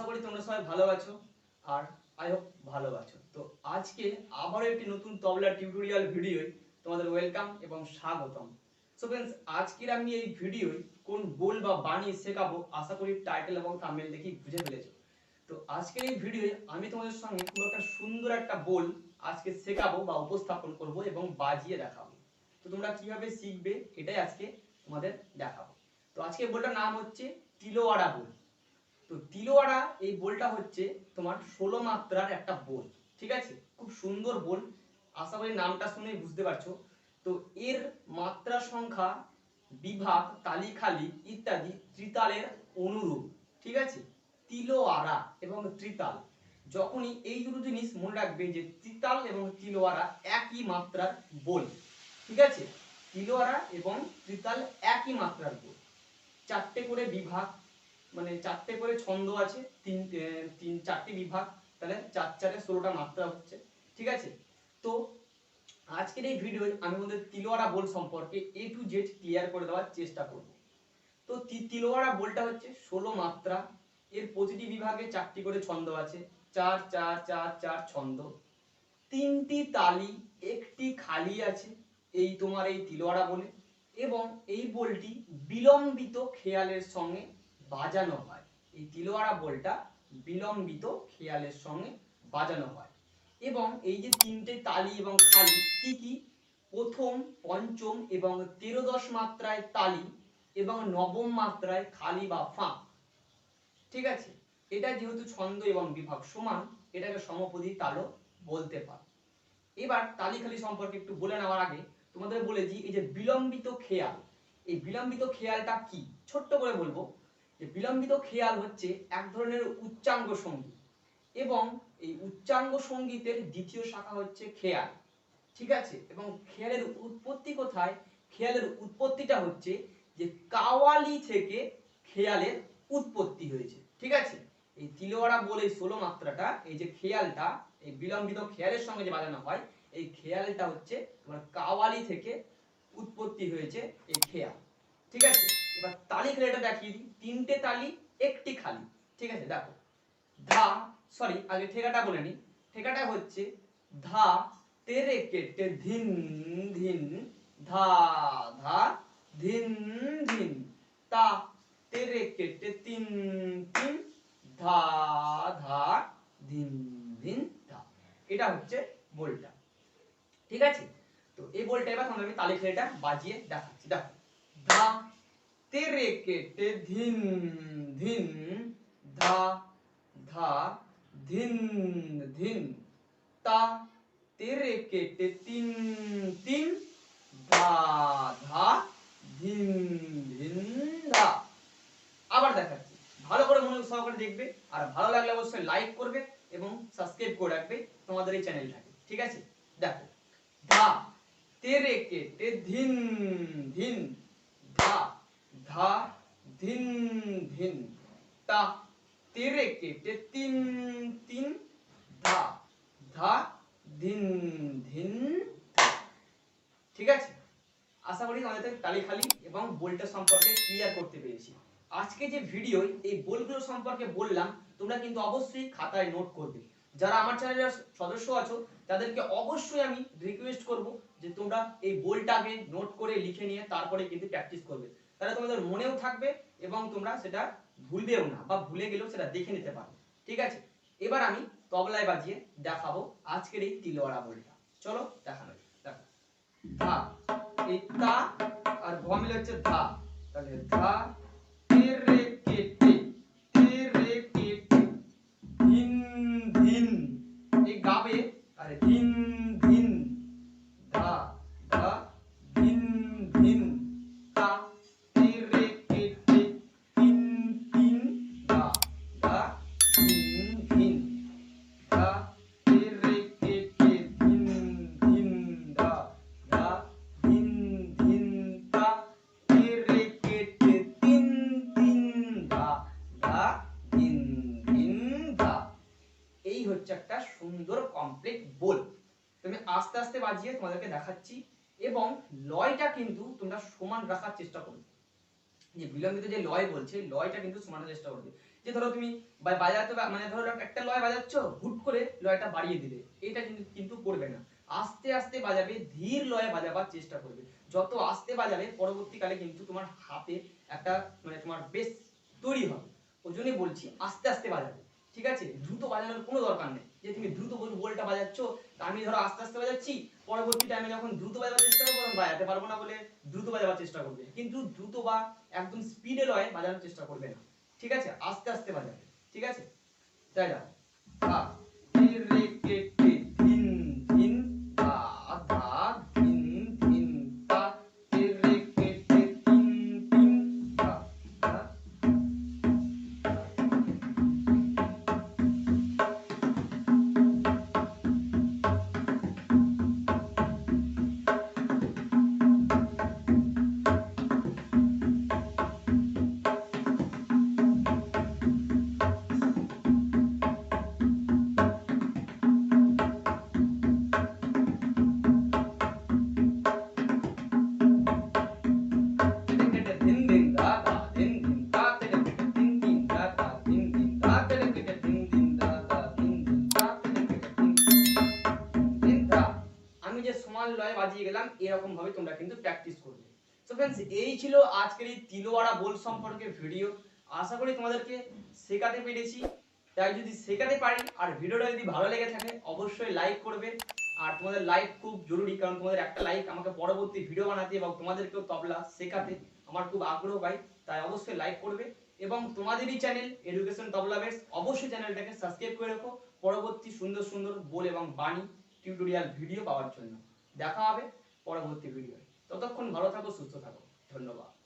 আশা করি তোমরা সবাই ভালো আছো, আর আই হোপ ভালো আছো। তো আজকে আবারও একটি নতুন তবলা টিউটোরিয়াল ভিডিওয় তোমাদের ওয়েলকাম এবং স্বাগতম। সো ফ্রেন্ডস আজকের আমি এই ভিডিওয় কোন বোল বা বাণী শেখাবো, আশা করি টাইটেল এবং থাম্বনেল দেখি বুঝে ফেলেছো। তো আজকের এই ভিডিওয়ে আমি তোমাদের সঙ্গে খুব একটা সুন্দর একটা বোল আজকে শেখাবো বা উপস্থাপন করব এবং বাজিয়ে দেখাবো। তো তোমরা কীভাবে শিখবে, এটাই আজকে তোমাদের দেখাবো। তো আজকে বোলটার নাম হচ্ছে তিলোয়াড়া বোল তো তিলোয়াড়া এই বোলটা হচ্ছে তোমার ষোলো মাত্রার একটা বোল, ঠিক আছে? খুব সুন্দর বোল, আশা করি নামটা শুনেই বুঝতে পারছ। তো এর মাত্রা সংখ্যা, বিভাগ, তালিখালি ইত্যাদি ত্রিতালের অনুরূপ, ঠিক আছে? তিলোয়ারা এবং ত্রিতাল। যখনই এই দুটো জিনিস মনে রাখবে যে ত্রিতাল এবং তিলোয়ারা একই মাত্রার বোল, ঠিক আছে? তিলোয়ারা এবং ত্রিতাল একই মাত্রার বোল। চারটে করে বিভাগ মানে চারটে করে ছন্দ আছে, তিন তিন, চারটি বিভাগ, তাহলে চার, চারে ষোলোটা মাত্রা হচ্ছে, ঠিক আছে? তো আজকের এই ভিডিওয় আমি আমাদের তিলোয়ারা বোল সম্পর্কে এ টু জেড ক্লিয়ার করে দেওয়ার চেষ্টা করব। তি- তিলোয়ারা বোলটা হচ্ছে ষোলো মাত্রা, এর প্রতিটি বিভাগে চারটি করে ছন্দ আছে, চার চার চার চার ছন্দ। তিনটি তালি, একটি খালি আছে, এই তোমার এই তিলোয়ারা বলে, এবং এই বোলটি বিলম্বিত খেয়ালের সঙ্গে বাজানো হয়। এই তিলোয়ারা বোলটা বিলম্বিত খেয়ালের সঙ্গে বাজানো হয়। এবং এই যে তিনটে তালি এবং খালি, কি কি? প্রথম, পঞ্চম এবং তেরোদশ মাত্রায় তালি এবং নবম মাত্রায় খালি বা ফাঁক। ঠিক আছে? এটা যেহেতু ছন্দ এবং বিভাগ সমান, এটাকে সমপদী তালও বলতে পারে। এবার তালি খালি সম্পর্কে একটু বলে নেওয়ার আগে তোমাদের বলে দিই, এই যে বিলম্বিত খেয়াল। এই বিলম্বিত খেয়ালটা কি? ছোট্ট করে বলব। যে বিলম্বিত খেয়াল হচ্ছে এক ধরনের উচ্চাঙ্গ সংগীত এবং এই উচ্চাঙ্গ সঙ্গীতের দ্বিতীয় শাখা হচ্ছে খেয়াল। ঠিক আছে? এবং খেয়ালের উৎপত্তি কোথায়? খেয়ালের উৎপত্তিটা হচ্ছে যে কাওয়ালি থেকে খেয়ালের উৎপত্তি হয়েছে। ঠিক আছে? এই তিলোয়ারা বলে ষোলো মাত্রাটা, এই যে খেয়ালটা, এই বিলম্বিত খেয়ালের সঙ্গে যে বাজানো হয়, এই খেয়ালটা হচ্ছে তোমার কাওয়ালি থেকে উৎপত্তি হয়েছে এই খেয়াল। ঠিক আছে? এবার তালি খেলাটা দেখিয়ে দিই। তিনটে তালি, একটি খালি। ঠিক আছে? দেখো। ধা সরি আগে ঠেকাটা বলে নি ঠেকাটা হচ্ছে ধা, তেরে কেটে ধিন ধিন, ধা ধা, ধিন ধিন। তা, তেরে কেটে তিন তিন, ধা ধা, ধিন ধিন, ধা। এটা হচ্ছে বোলটা। ঠিক আছে? তো এই বোলটা এবার তোমাদের আমি তালি খেলাটা বাজিয়ে দেখাচ্ছি। দেখো। ধা তেরে কেটে ধিন ধিন ধা ধা ধিন ধিন তা তেরে কেটে তিন তিন ধা ধা ধিন ধিন ধা আবার দেখাচ্ছি। ভালো করে মনোযোগ সহকারে দেখবে আর ভালো লাগলে অবশ্যই লাইক করবে এবং সাবস্ক্রাইব করে রাখবে তোমাদের এই চ্যানেলটাকে ঠিক আছে? দেখো। ধা তেরে কেটে ধিন ধিন। ধা ধা ধিন ধিন তা তেরে কেটে তিন তিন ধা ধা ধিন ধিন। ঠিক আছে? আশা করি আমাদের তালি খালি এবং বোলটা সম্পর্কে ক্লিয়ার করতে পেরেছি। আজকে যে ভিডিও এই বোলগুলো সম্পর্কে বললাম, তোমরা কিন্তু অবশ্যই খাতায় নোট করবে। যারা আমার চ্যানেলের সদস্য আছো তাদেরকে অবশ্যই আমি রিকোয়েস্ট করব যে তোমরা এই বোলটাকে নোট করে লিখে নিয়ে তারপরে কিন্তু প্র্যাকটিস করবে। তাহলে তোমাদের মনেও থাকবে এবং তোমরা সেটা ভুলবেও না বা ভুলে গেলেও সেটা দেখে নিতে পারবে। ঠিক আছে? এবার আমি তবলায় বাজিয়ে দেখাবো আজকের এই তিলোয়ারা বোলটা চলো দেখানো। দেখো। ধা। এই তা আর ভ মিলে হচ্ছে ধা। তাহলে ধা আর হচ্ছে একটা সুন্দর কমপ্লিট বোল তুমি আস্তে আস্তে বাজিয়ে তোমাদেরকে দেখাচ্ছি এবং লয়টা কিন্তু তোমরা সমান রাখার চেষ্টা করবে। যে বিলম্বিত যে লয় বলছে, লয়টা কিন্তু সমান চেষ্টা করবে। যে ধরো তুমি বাজাতে মানে ধরো একটা লয় বাজাচ্ছ, হুট করে লয়টা বাড়িয়ে দিলে। এটা কিন্তু কিন্তু করবে না। আস্তে আস্তে বাজাবে, ধীর লয়ে বাজাবার চেষ্টা করবে। যত আস্তে বাজাবে, পরবর্তীকালে কিন্তু তোমার হাতে একটা মানে তোমার বেশ তৈরি হবে। ওই জন্যই বলছি, আস্তে আস্তে বাজাবে। ঠিক আছে? দ্রুত বাজানোর কোনো দরকার নেই। যে তুমি দ্রুত বল বলটা বাজাচ্ছ আমি ধরো আস্তে আস্তে বাজাচ্ছি, পরবর্তী টাইমে যখন দ্রুত বাজাবার চেষ্টা করব, তখন বাজাতে পারব না বলে দ্রুত বাজাবার চেষ্টা করবে। কিন্তু দ্রুত বা একদম স্পিডে লয়, বাজানোর চেষ্টা করবে না। ঠিক আছে? আস্তে আস্তে বাজাবে। ঠিক আছে? তাই যাও গেলাম, এরকম ভাবে তোমরা কিন্তু প্র্যাকটিস করবে। সো ফ্রেন্ডস এই ছিল আজকের এই তিলোয়াড়া বোল সম্পর্কে ভিডিও আশা করি তোমাদেরকে শেখাতে পেরেছি। তাই যদি শেখাতে পারি, আর ভিডিওটা যদি ভালো লেগে থাকে, অবশ্যই লাইক করবে। আর তোমাদের লাইক খুব জরুরি, কারণ তোমাদের একটা লাইক আমাকে পরবর্তী ভিডিও বানাতে এবং তোমাদেরকেও তবলা শেখাতে আমার খুব আগ্রহ পাই তাই অবশ্যই লাইক করবে। এবং তোমাদেরই চ্যানেল এডুকেশন তবলা বেস অবশ্যই চ্যানেলটাকে সাবস্ক্রাইব করে রাখো। পরবর্তী সুন্দর সুন্দর বোল এবং বাণী টিউটোরিয়াল ভিডিও পাওয়ার জন্য। দেখা হবে। পরবর্তী ভিডিওয় ততক্ষণ ভালো থাকো সুস্থ থাকো। ধন্যবাদ।